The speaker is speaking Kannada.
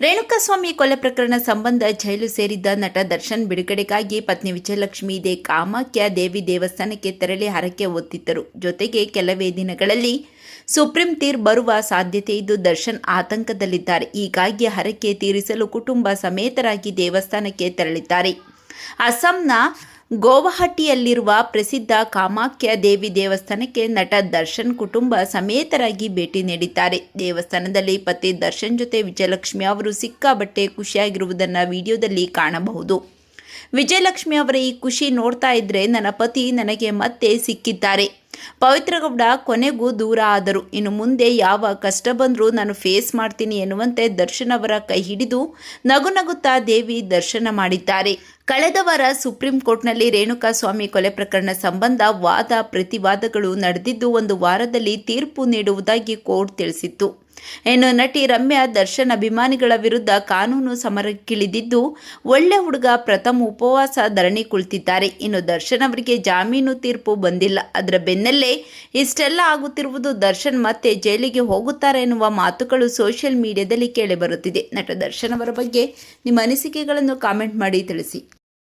ರೇಣುಕಾಸ್ವಾಮಿ ಕೊಲೆ ಪ್ರಕರಣ ಸಂಬಂಧ ಜೈಲು ಸೇರಿದ್ದ ನಟ ದರ್ಶನ್ ಬಿಡುಗಡೆಗಾಗಿ ಪತ್ನಿ ವಿಜಯಲಕ್ಷ್ಮಿ ಇದೇ ಕಾಮಾಖ್ಯ ದೇವಿ ದೇವಸ್ಥಾನಕ್ಕೆ ತೆರಳಿ ಹರಕೆ ಒತ್ತಿದ್ದರು ಜೊತೆಗೆ ಕೆಲವೇ ದಿನಗಳಲ್ಲಿ ಸುಪ್ರೀಂ ತೀರ್ ಬರುವ ಸಾಧ್ಯತೆ ಇದ್ದು ದರ್ಶನ್ ಆತಂಕದಲ್ಲಿದ್ದಾರೆ. ಹೀಗಾಗಿ ಹರಕೆ ತೀರಿಸಲು ಕುಟುಂಬ ಸಮೇತರಾಗಿ ದೇವಸ್ಥಾನಕ್ಕೆ ತೆರಳಿದ್ದಾರೆ. ಅಸ್ಸಾಂನ ಗೋವಹಟ್ಟಿಯಲ್ಲಿರುವ ಪ್ರಸಿದ್ಧ ಕಾಮಾಖ್ಯ ದೇವಿ ದೇವಸ್ಥಾನಕ್ಕೆ ನಟ ದರ್ಶನ್ ಕುಟುಂಬ ಸಮೇತರಾಗಿ ಭೇಟಿ ನೀಡಿದ್ದಾರೆ. ದೇವಸ್ಥಾನದಲ್ಲಿ ಪತಿ ದರ್ಶನ್ ಜೊತೆ ವಿಜಯಲಕ್ಷ್ಮಿ ಅವರು ಸಿಕ್ಕಾಬಟ್ಟೆ ಖುಷಿಯಾಗಿರುವುದನ್ನು ವಿಡಿಯೋದಲ್ಲಿ ಕಾಣಬಹುದು. ವಿಜಯಲಕ್ಷ್ಮಿ ಅವರ ಈ ಖುಷಿ ನೋಡ್ತಾ ಇದ್ರೆ ನನ್ನ ಪತಿ ನನಗೆ ಮತ್ತೆ ಸಿಕ್ಕಿದ್ದಾರೆ. ಪವಿತ್ರಗೌಡ ಕೊನೆಗೂ ದೂರ ಆದರು. ಇನ್ನು ಮುಂದೆ ಯಾವ ಕಷ್ಟ ಬಂದರೂ ನಾನು ಫೇಸ್ ಮಾಡ್ತೀನಿ ಎನ್ನುವಂತೆ ದರ್ಶನ್ ಅವರ ಕೈ ಹಿಡಿದು ನಗು ನಗುತ್ತಾ ದೇವಿ ದರ್ಶನ ಮಾಡಿದ್ದಾರೆ. ಕಳೆದ ವಾರ ಸುಪ್ರೀಂ ಕೋರ್ಟ್ನಲ್ಲಿ ರೇಣುಕಾ ಸ್ವಾಮಿ ಕೊಲೆ ಪ್ರಕರಣ ಸಂಬಂಧ ವಾದ ಪ್ರತಿವಾದಗಳು ನಡೆದಿದ್ದು ಒಂದು ವಾರದಲ್ಲಿ ತೀರ್ಪು ನೀಡುವುದಾಗಿ ಕೋರ್ಟ್ ತಿಳಿಸಿತ್ತು. ಇನ್ನು ನಟಿ ರಮ್ಯಾ ದರ್ಶನ್ ಅಭಿಮಾನಿಗಳ ವಿರುದ್ಧ ಕಾನೂನು ಸಮರಕ್ಕಿಳಿದಿದ್ದು ಒಳ್ಳೆ ಹುಡುಗ ಪ್ರಥಮ ಉಪವಾಸ ಧರಣಿ ಕುಳಿತಿದ್ದಾರೆ. ಇನ್ನು ದರ್ಶನ್ ಅವರಿಗೆ ಜಾಮೀನು ತೀರ್ಪು ಬಂದಿಲ್ಲ. ಅದರ ಬೆನ್ನಲ್ಲೇ ಇಷ್ಟೆಲ್ಲ ಆಗುತ್ತಿರುವುದು ದರ್ಶನ್ ಮತ್ತೆ ಜೈಲಿಗೆ ಹೋಗುತ್ತಾರೆ ಎನ್ನುವ ಮಾತುಗಳು ಸೋಷಿಯಲ್ ಮೀಡಿಯಾದಲ್ಲಿ ಕೇಳಿಬರುತ್ತಿದೆ ನಟ ದರ್ಶನ್ ಅವರ ಬಗ್ಗೆ ನಿಮ್ಮ ಅನಿಸಿಕೆಗಳನ್ನು ಕಾಮೆಂಟ್ ಮಾಡಿ ತಿಳಿಸಿ.